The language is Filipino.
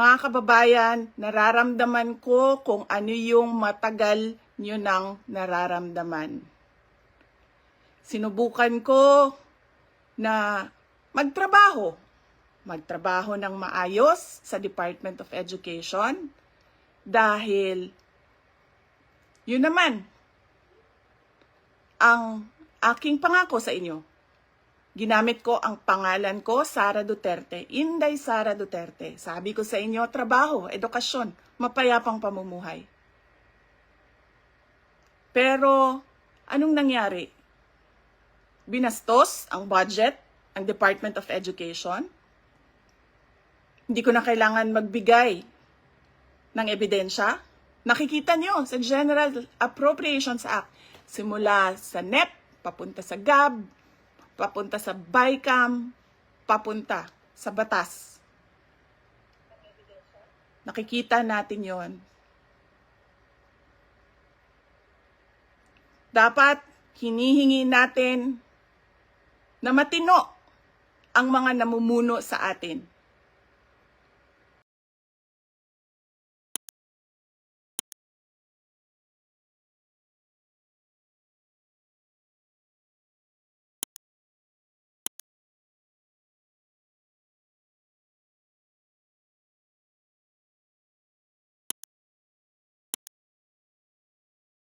Mga kababayan, nararamdaman ko kung ano yung matagal nyo nang nararamdaman. Sinubukan ko na magtrabaho. Magtrabaho ng maayos sa Department of Education dahil yun naman ang aking pangako sa inyo. Ginamit ko ang pangalan ko, Sara Duterte, Inday Sara Duterte. Sabi ko sa inyo, trabaho, edukasyon, mapayapang pamumuhay. Pero, anong nangyari? Binastos ang budget, ang Department of Education. Hindi ko na kailangan magbigay ng ebidensya. Nakikita nyo sa General Appropriations Act, simula sa NEP, papunta sa GAB, papunta sa BICAM, papunta sa batas. Nakikita natin yon. Dapat hinihingi natin na matino ang mga namumuno sa atin.